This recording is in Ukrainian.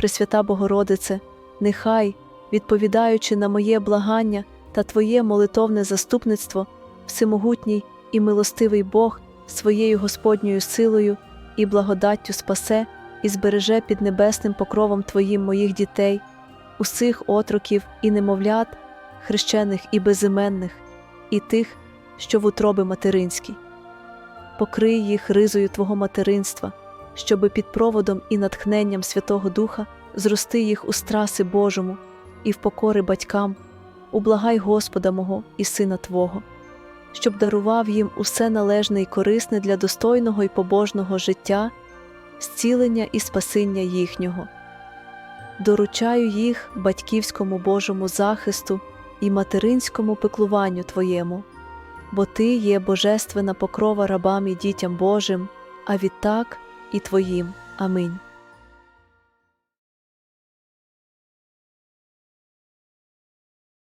Пресвята Богородице, нехай, відповідаючи на моє благання та Твоє молитовне заступництво, всемогутній і милостивий Бог своєю Господньою силою і благодаттю спасе і збереже під небесним покровом Твоїм моїх дітей, усіх отроків і немовлят, хрещених і безіменних, і тих, що в утроби материнській. Покрий їх ризою Твого материнства, щоби під проводом і натхненням Святого Духа зрости їх у страси Божому і в покори батькам, ублагай Господа мого і Сина Твого, щоб дарував їм усе належне і корисне для достойного і побожного життя, зцілення і спасіння їхнього. Доручаю їх батьківському Божому захисту і материнському пеклуванню Твоєму, бо Ти є божественна покрова рабам і дітям Божим, а відтак і Твоїм. Аминь.